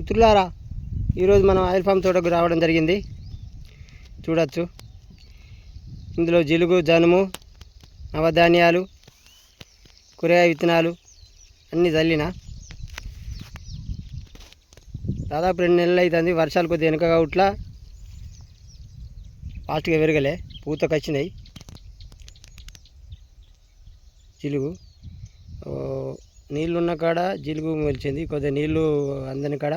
మిత్రులారా ఈరోజు మనం ఆయిల్ ఫామ్ తోటకు రావడం జరిగింది. చూడచ్చు. ఇందులో జిలుగు జనుము నవధాన్యాలు కూరగాయ విత్తనాలు అన్నీ చల్లిన దాదాపు రెండు నెలలు అవుతుంది వర్షాలు కొద్దిగా వెనుకగా ఉట్లా ఫాస్ట్గా పెరగలే పూతకు వచ్చినాయి జిలుగు నీళ్ళున్న కాడ జిలుగు మొలిచింది కొద్దిగా నీళ్ళు అందని కాడ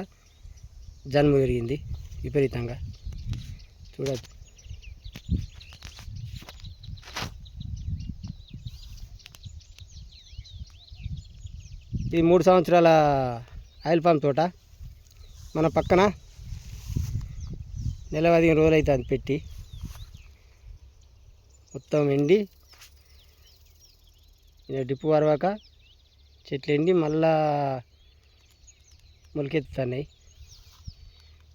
జన్మ పెరిగింది విపరీతంగా. చూడచ్చు. ఈ మూడు సంవత్సరాల ఆయిల్ పామ్ తోట. మన పక్కన నెల పదిహేను రోజులు అవుతుంది పెట్టి. మొత్తం ఎండి డిప్పు వరవాక చెట్లు ఎండి మళ్ళా మొలకెత్తుతున్నాయి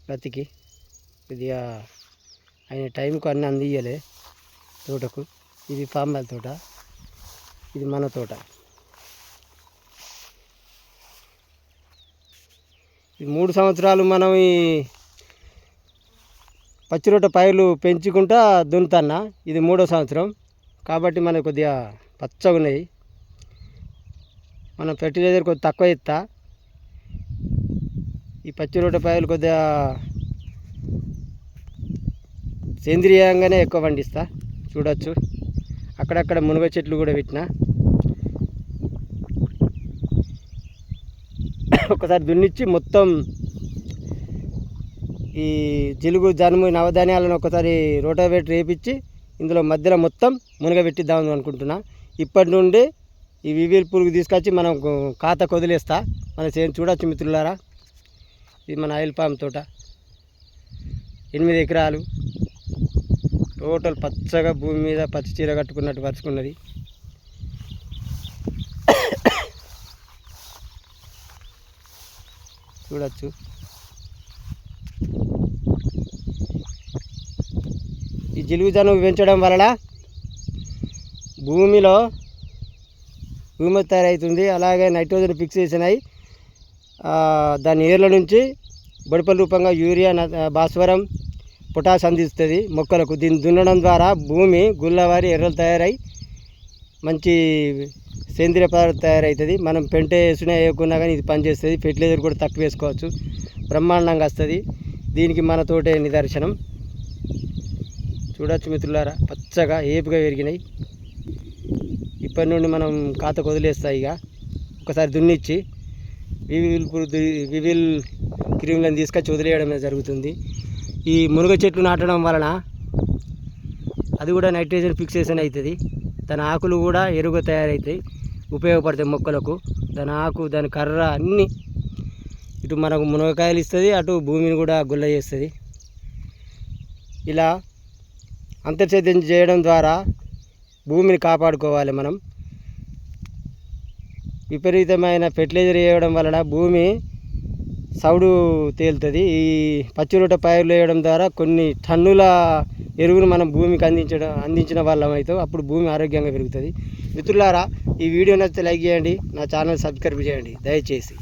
బ్రతికి. కొద్దిగా ఆయన టైంకు అన్నీ అందియ్యలే తోటకు. ఇది పాంబాల తోట ఇది మన తోట. ఈ మూడు సంవత్సరాలు మనం ఈ పచ్చిరొట్ట పైర్లు పెంచుకుంటా దున్నుతన్నా. ఇది మూడో సంవత్సరం. కాబట్టి మనకు కొద్దిగా పచ్చగా ఉన్నాయి మనం ఫెర్టిలైజర్ కొద్దిగా తక్కువ ఇస్తా ఈ పచ్చి రొట్టె పాయలు కొద్దిగా సేంద్రియంగానే ఎక్కువ పండిస్తా. చూడొచ్చు. అక్కడక్కడ మునగ చెట్లు కూడా పెట్టిన. ఒకసారి దున్నిచ్చి మొత్తం ఈ జిలుగు జనుము నవధాన్యాలను ఒకసారి రోటావేటర్ వేపించి ఇందులో మధ్యలో మొత్తం మునగబెట్టిద్దాం అనుకుంటున్నా. ఇప్పటి నుండి ఈ వివిల్ పురుగు తీసుకొచ్చి మనం ఖాతా కొదిలేస్తా. మనం చేను చూడొచ్చు మిత్రులారా. ఇది మన ఆయిల్ పామ్ తోట. ఎనిమిది ఎకరాలు. టోటల్ పచ్చగా భూమి మీద పచ్చి చీర కట్టుకున్నట్టు పరుచుకున్నది. చూడచ్చు. ఈ జిలుగు జనువు పెంచడం వలన భూమిలో భూమి తయారవుతుంది అలాగే నైట్రోజన్ ఫిక్సేషన్ అయి దాని ఏర్ల నుంచి బొడిపల రూపంగా యూరియా న- భాస్వరం పొటాష్ అందిస్తుంది మొక్కలకు. దీన్ని దున్నడం ద్వారా భూమి గుల్లవారి ఎర్రలు తయారై మంచి సేంద్రియ పదార్థం తయారవుతుంది మనం పెంట వేసినా వేయకున్నా కానీ ఇది పనిచేస్తుంది. ఫెర్టిలైజర్ కూడా తక్కువ వేసుకోవచ్చు. బ్రహ్మాండంగా వస్తుంది. దీనికి మన తోటే నిదర్శనం. చూడొచ్చు మిత్రులారా పచ్చగా ఏపుగా పెరిగినాయి ఇప్పటి నుండి మనం ఖాతా వదిలేస్తాయి ఇక. ఒకసారి దున్నిచ్చి వివిల్ వివిల్ క్రిములను తీసుకొచ్చి వదిలేయడం జరుగుతుంది. ఈ మునగ చెట్లు నాటడం వలన అది కూడా నైట్రోజన్ ఫిక్సేషన్ అవుతుంది దాని ఆకులు కూడా ఎరుగు తయారవుతాయి ఉపయోగపడతాయి మొక్కలకు. దాని ఆకు దాని కర్ర అన్నీ ఇటు మనకు మునగకాయలు ఇస్తుంది అటు భూమిని కూడా గుల్ల చేస్తుంది. ఇలా అంతర్సేద్యం చేయడం ద్వారా భూమిని కాపాడుకోవాలి మనం. విపరీతమైన ఫెర్టిలైజర్ వేయడం వలన భూమి సౌడు తేలుతుంది. ఈ పచ్చిరొట్ట పైర్లు వేయడం ద్వారా కొన్ని టన్నుల ఎరువును మనం భూమికి అందించడం అందించిన వాళ్ళం అయితే అప్పుడు భూమి ఆరోగ్యంగా పెరుగుతుంది. మిత్రులారా ఈ వీడియో నచ్చితే లైక్ చేయండి నా ఛానల్ సబ్స్క్రైబ్ చేయండి. దయచేసి.